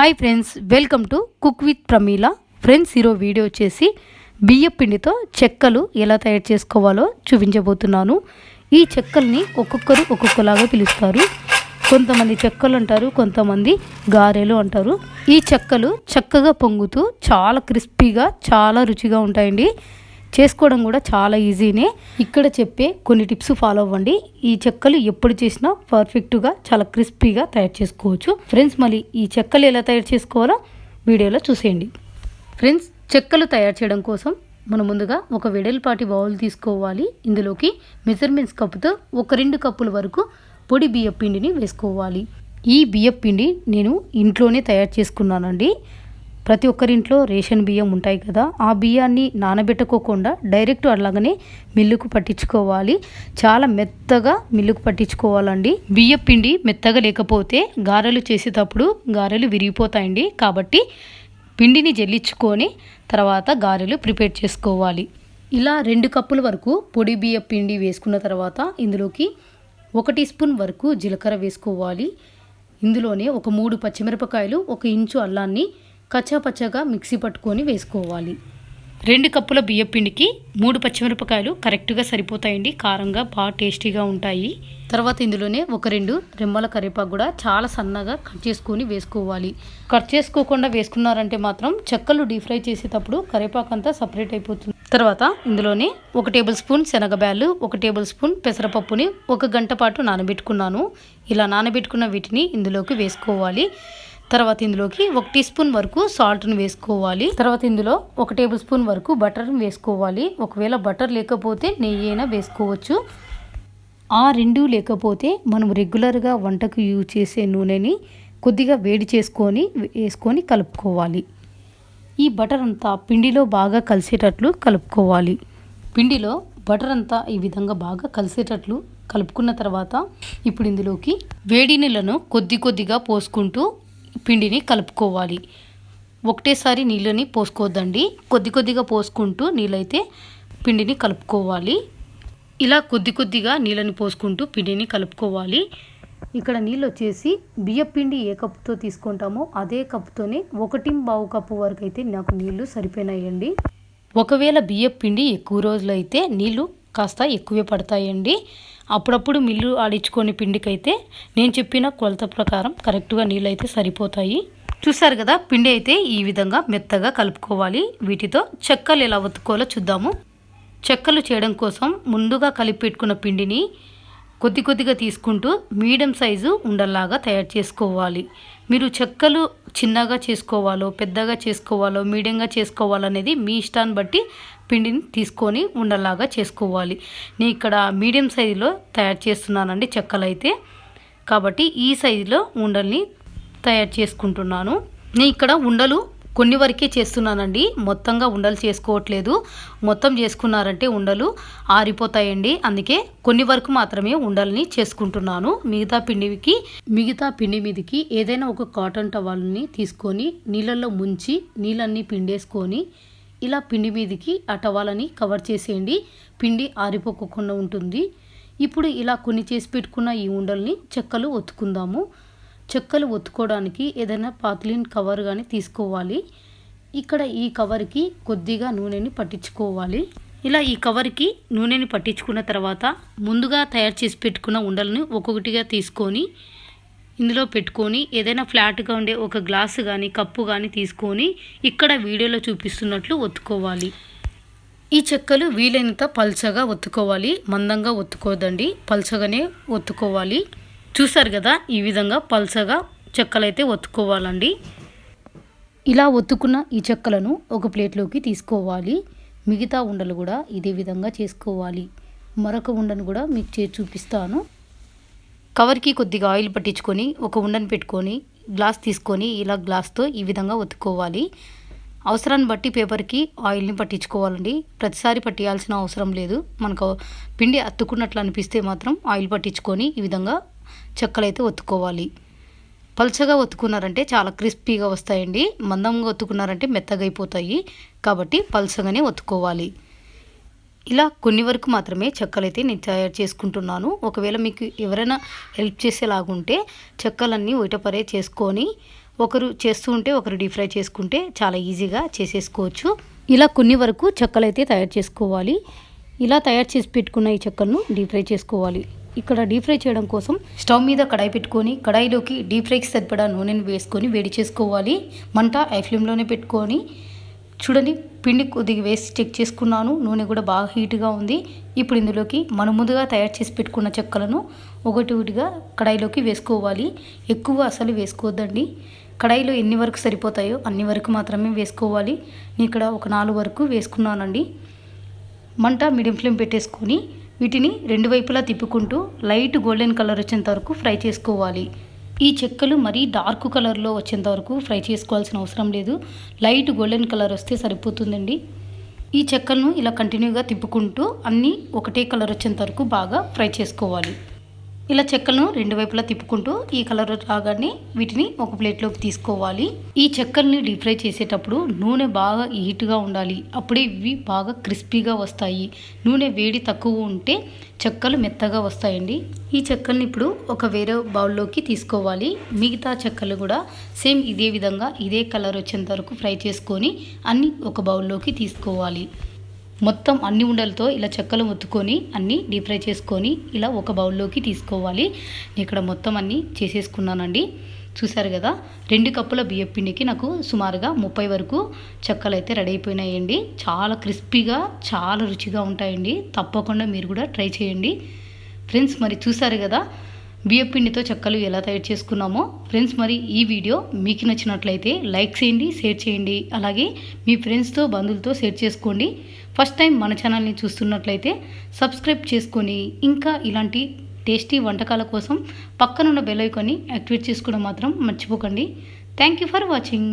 Hi friends welcome to cook with Pramila friends ఈరోజు video వచ్చేసి బియ్య పిండితో చెక్కలు ఎలా తయారు చేసుకోవాలో చూపించబోతున్నాను. ఈ చెక్కల్ని ఒక్కొక్కరు ఒక్కొక్కలాగా పిలుస్తారు. కొంతమంది చెక్కలు అంటారు కొంతమంది గారెలు అంటారు. ఈ చెక్కలు చక్కగా పొంగుతూ చాలా క్రిస్పీగా చాలా రుచిగా ఉంటాయండి. చేసుకోవడం కూడా చాలా ఈజీనే. ఇక్కడ చెప్పే కొన్ని టిప్స్ ఫాలో అవ్వండి. ఈ చెక్కలు ఎప్పుడు చేసినా పర్ఫెక్ట్గా చాలా క్రిస్పీగా తయారు చేసుకోవచ్చు. ఫ్రెండ్స్ మళ్ళీ ఈ చెక్కలు ఎలా తయారు చేసుకోవాలో వీడియోలో చూసేయండి. ఫ్రెండ్స్ చెక్కలు తయారు చేయడం కోసం మనం ముందుగా ఒక వెడల్పాటి బౌల్ తీసుకోవాలి. ఇందులోకి మెజర్మెంట్స్ కప్పుతో ఒక రెండు కప్పుల వరకు పొడి బియ్య పిండిని వేసుకోవాలి. ఈ బియ్య పిండి నేను ఇంట్లోనే తయారు చేసుకున్నానండి. ప్రతి ఒక్కరింట్లో రేషన్ బియ్యం ఉంటాయి కదా ఆ బియ్యాన్ని నానబెట్టుకోకుండా డైరెక్ట్ అలాగనే మిల్లుకు పట్టించుకోవాలి. చాలా మెత్తగా మిల్లుకు పట్టించుకోవాలండి. బియ్య పిండి మెత్తగా లేకపోతే గారెలు చేసేటప్పుడు గారెలు విరిగిపోతాయండి. కాబట్టి పిండిని జల్లించుకొని తర్వాత గారెలు ప్రిపేర్ చేసుకోవాలి. ఇలా రెండు కప్పుల వరకు పొడి బియ్య పిండి వేసుకున్న తర్వాత ఇందులోకి ఒక టీ స్పూన్ వరకు జీలకర్ర వేసుకోవాలి. ఇందులోనే ఒక మూడు పచ్చిమిరపకాయలు ఒక ఇంచు అల్లాన్ని కచ్చాపచ్చగా మిక్సీ పట్టుకొని వేసుకోవాలి. రెండు కప్పుల బియ్యపిండికి మూడు పచ్చిమిరపకాయలు కరెక్ట్గా సరిపోతాయండి. కారంగా బాగా టేస్టీగా ఉంటాయి. తర్వాత ఇందులోనే ఒక రెండు రెమ్మల కరివేపాకు కూడా చాలా సన్నగా కట్ చేసుకొని వేసుకోవాలి. కట్ చేసుకోకుండా వేసుకున్నారంటే మాత్రం చెక్కలు డీప్ ఫ్రై చేసేటప్పుడు కరివేపాకు అంతా సపరేట్ అయిపోతుంది. తర్వాత ఇందులోనే ఒక టేబుల్ స్పూన్ శనగబ్యాలు ఒక టేబుల్ స్పూన్ పెసరపప్పుని ఒక గంట పాటు నానబెట్టుకున్నాను. ఇలా నానబెట్టుకున్న వీటిని ఇందులోకి వేసుకోవాలి. తర్వాత ఇందులోకి ఒక టీ స్పూన్ వరకు సాల్ట్ని వేసుకోవాలి. తర్వాత ఇందులో ఒక టేబుల్ స్పూన్ వరకు బటర్ని వేసుకోవాలి. ఒకవేళ బటర్ లేకపోతే నెయ్యి అయినా వేసుకోవచ్చు. ఆ రెండు లేకపోతే మనం రెగ్యులర్గా వంటకు యూజ్ చేసే నూనెని కొద్దిగా వేడి చేసుకొని వేసుకొని కలుపుకోవాలి. ఈ బటర్ అంతా పిండిలో బాగా కలిసేటట్లు కలుపుకోవాలి. పిండిలో బటర్ అంతా ఈ విధంగా బాగా కలిసేటట్లు కలుపుకున్న తర్వాత ఇప్పుడు ఇందులోకి వేడి నీళ్ళను కొద్ది కొద్దిగా పోసుకుంటూ పిండిని కలుపుకోవాలి. ఒకటేసారి నీళ్ళని పోసుకోవద్దండి. కొద్ది కొద్దిగా పోసుకుంటూ నీళ్ళైతే పిండిని కలుపుకోవాలి. ఇలా కొద్ది కొద్దిగా నీళ్ళని పోసుకుంటూ పిండిని కలుపుకోవాలి. ఇక్కడ నీళ్ళు వచ్చేసి బియ్య పిండి ఏ కప్పుతో తీసుకుంటామో అదే కప్పుతోనే ఒకటి బావు కప్పు వరకు అయితే నాకు నీళ్ళు సరిపోయినాయండి. ఒకవేళ బియ్య పిండి ఎక్కువ రోజులు అయితే నీళ్ళు కాస్త ఎక్కువే పడతాయండి. అప్పుడప్పుడు మిల్లు ఆడించుకొని పిండికైతే నేను చెప్పిన కొలత ప్రకారం కరెక్ట్గా నీళ్ళు అయితే సరిపోతాయి. చూసారు కదా పిండి అయితే ఈ విధంగా మెత్తగా కలుపుకోవాలి. వీటితో చెక్కలు ఎలా ఒత్తుకోవాలో చూద్దాము. చెక్కలు చేయడం కోసం ముందుగా కలిపి పెట్టుకున్న పిండిని కొద్ది కొద్దిగా తీసుకుంటూ మీడియం సైజు ఉండల్లాగా తయారు చేసుకోవాలి. మీరు చెక్కలు చిన్నగా చేసుకోవాలో పెద్దగా చేసుకోవాలో మీడియంగా చేసుకోవాలనేది మీ ఇష్టాన్ని బట్టి పిండిని తీసుకొని ఉండలాగా చేసుకోవాలి. నేను ఇక్కడ మీడియం సైజులో తయారు చేస్తున్నానండి చెక్కలు అయితే కాబట్టి ఈ సైజులో ఉండల్ని తయారు చేసుకుంటున్నాను. నేను ఇక్కడ ఉండలు కొన్ని వరకే చేస్తున్నానండి. మొత్తంగా ఉండలు చేసుకోవట్లేదు. మొత్తం చేసుకున్నారంటే ఉండలు ఆరిపోతాయండి. అందుకే కొన్ని వరకు మాత్రమే ఉండల్ని చేసుకుంటున్నాను. మిగతా పిండికి మిగతా పిండి మీదకి ఏదైనా ఒక కాటన్ టవాల్ని తీసుకొని నీళ్ళల్లో ముంచి నీళ్ళన్నీ పిండేసుకొని ఇలా పిండి మీదకి ఆ టవాలని కవర్ చేసేయండి. పిండి ఆరిపోకుండా ఉంటుంది. ఇప్పుడు ఇలా కొన్ని చేసి పెట్టుకున్న ఈ ఉండల్ని చెక్కలు ఒత్తుకుందాము. చెక్కలు ఒత్తుకోవడానికి ఏదైనా పాత్లిన్ కవర్ కానీ తీసుకోవాలి. ఇక్కడ ఈ కవర్కి కొద్దిగా నూనెని పట్టించుకోవాలి. ఇలా ఈ కవర్కి నూనెని పట్టించుకున్న తర్వాత ముందుగా తయారు చేసి పెట్టుకున్న ఉండలను ఒక్కొక్కటిగా తీసుకొని ఇందులో పెట్టుకొని ఏదైనా ఫ్లాట్గా ఉండే ఒక గ్లాసు కానీ కప్పు కానీ తీసుకొని ఇక్కడ వీడియోలో చూపిస్తున్నట్లు ఒత్తుకోవాలి. ఈ చెక్కలు వీలైనంత పల్చగా ఒత్తుకోవాలి. మందంగా ఒత్తుకోదండి. పల్చగానే ఒత్తుకోవాలి. చూసారు కదా? ఈ విధంగా పల్చగా చెక్కలైతే ఒత్తుకోవాలండి. ఇలా ఒత్తుకున్న ఈ చెక్కలను ఒక ప్లేట్లోకి తీసుకోవాలి. మిగతా ఉండలు కూడా ఇదే విధంగా చేసుకోవాలి. మరొక ఉండను కూడా మీకు చేసి చూపిస్తాను. కవర్కి కొద్దిగా ఆయిల్ పట్టించుకొని ఒక ఉండను పెట్టుకొని గ్లాస్ తీసుకొని ఇలా గ్లాస్తో ఈ విధంగా ఒత్తుకోవాలి. అవసరాన్ని బట్టి పేపర్కి ఆయిల్ని పట్టించుకోవాలండి. ప్రతిసారి పట్టియాల్సిన అవసరం లేదు. మనకు పిండి అత్తుకున్నట్లు అనిపిస్తే మాత్రం ఆయిల్ పట్టించుకొని ఈ విధంగా చెక్కలైతే ఒత్తుకోవాలి. పలుచగా ఒత్తుకున్నారంటే చాలా క్రిస్పీగా వస్తాయండి. మందంగా ఒత్తుకున్నారంటే మెత్తగా అయిపోతాయి. కాబట్టి పలుచగానే ఒత్తుకోవాలి. ఇలా కొన్ని వరకు మాత్రమే చెక్కలైతే నేను తయారు చేసుకుంటున్నాను. ఒకవేళ మీకు ఎవరైనా హెల్ప్ చేసేలాగుంటే చెక్కలన్నీ ఉయటపరే చేసుకొని ఒకరు చేస్తూ ఉంటే ఒకరు డీప్ ఫ్రై చేసుకుంటే చాలా ఈజీగా చేసేసుకోవచ్చు. ఇలా కొన్ని వరకు చెక్కలైతే తయారు చేసుకోవాలి. ఇలా తయారు చేసి పెట్టుకున్న ఈ చెక్కలను డీప్ ఫ్రై చేసుకోవాలి. ఇక్కడ డీప్ ఫ్రై చేయడం కోసం స్టవ్ మీద కడాయి పెట్టుకొని కడాయిలోకి డీప్ ఫ్రైకి సరిపడా నూనెను వేసుకొని వేడి చేసుకోవాలి. మంట ఐ ఫ్లేమ్లోనే పెట్టుకొని చూడండి పిండి కొద్దిగా వేసి చెక్ చేసుకున్నాను. నూనె కూడా బాగా హీట్గా ఉంది. ఇప్పుడు ఇందులోకి మనం ముందుగా తయారు చేసి పెట్టుకున్న చెక్కలను ఒకటి ఒకటిగా కడాయిలోకి వేసుకోవాలి. ఎక్కువ అసలు వేసుకోవద్దండి. కడాయిలో ఎన్ని వరకు సరిపోతాయో అన్ని వరకు మాత్రమే వేసుకోవాలి. నేను ఇక్కడ ఒక నాలుగు వరకు వేసుకున్నానండి. మంట మీడియం ఫ్లేమ్ పెట్టేసుకొని వీటిని రెండు వైపులా తిప్పుకుంటూ లైట్ గోల్డెన్ కలర్ వచ్చేంత వరకు ఫ్రై చేసుకోవాలి. ఈ చెక్కలు మరీ డార్క్ కలర్లో వచ్చేంత వరకు ఫ్రై చేసుకోవాల్సిన అవసరం లేదు. లైట్ గోల్డెన్ కలర్ వస్తే సరిపోతుందండి. ఈ చెక్కలను ఇలా కంటిన్యూగా తిప్పుకుంటూ అన్నీ ఒకటే కలర్ వచ్చేంత వరకు బాగా ఫ్రై చేసుకోవాలి. ఇలా చెక్కలను రెండు వైపులా తిప్పుకుంటూ ఈ కలర్ రాగానే వీటిని ఒక ప్లేట్లోకి తీసుకోవాలి. ఈ చెక్కల్ని డీప్ ఫ్రై చేసేటప్పుడు నూనె బాగా హీట్గా ఉండాలి. అప్పుడే ఇవి బాగా క్రిస్పీగా వస్తాయి. నూనె వేడి తక్కువ ఉంటే చెక్కలు మెత్తగా వస్తాయండి. ఈ చెక్కల్ని ఇప్పుడు ఒక వేరే బౌల్లోకి తీసుకోవాలి. మిగతా చెక్కలు కూడా సేమ్ ఇదే విధంగా ఇదే కలర్ వచ్చేంత వరకు ఫ్రై చేసుకొని అన్ని ఒక బౌల్లోకి తీసుకోవాలి. మొత్తం అన్ని ఉండలతో ఇలా చెక్కలు ఒత్తుకొని అన్నీ డీప్ ఫ్రై చేసుకొని ఇలా ఒక బౌల్లోకి తీసుకోవాలి. నేను ఇక్కడ మొత్తం అన్నీ చేసేసుకున్నానండి. చూసారు కదా రెండు కప్పుల బియ్యం పిండికి నాకు సుమారుగా ముప్పై వరకు చెక్కలు అయితే రెడీ అయిపోయినాయండి. చాలా క్రిస్పీగా చాలా రుచిగా ఉంటాయండి. తప్పకుండా మీరు కూడా ట్రై చేయండి. ఫ్రెండ్స్ మరి చూసారు కదా బియ్యపిండితో చెక్కలు ఎలా తయారు చేసుకున్నామో ఫ్రెండ్స్ మరి ఈ వీడియో మీకు నచ్చినట్లయితే లైక్ చేయండి షేర్ చేయండి అలాగే మీ ఫ్రెండ్స్తో బంధువులతో షేర్ చేసుకోండి. ఫస్ట్ టైం మన ఛానల్ని చూస్తున్నట్లయితే సబ్స్క్రైబ్ చేసుకొని ఇంకా ఇలాంటి టేస్టీ వంటకాల కోసం పక్కనున్న బెల్ ఐకాన్ని యాక్టివేట్ చేసుకోవడం మాత్రం మర్చిపోకండి. Thank you for watching.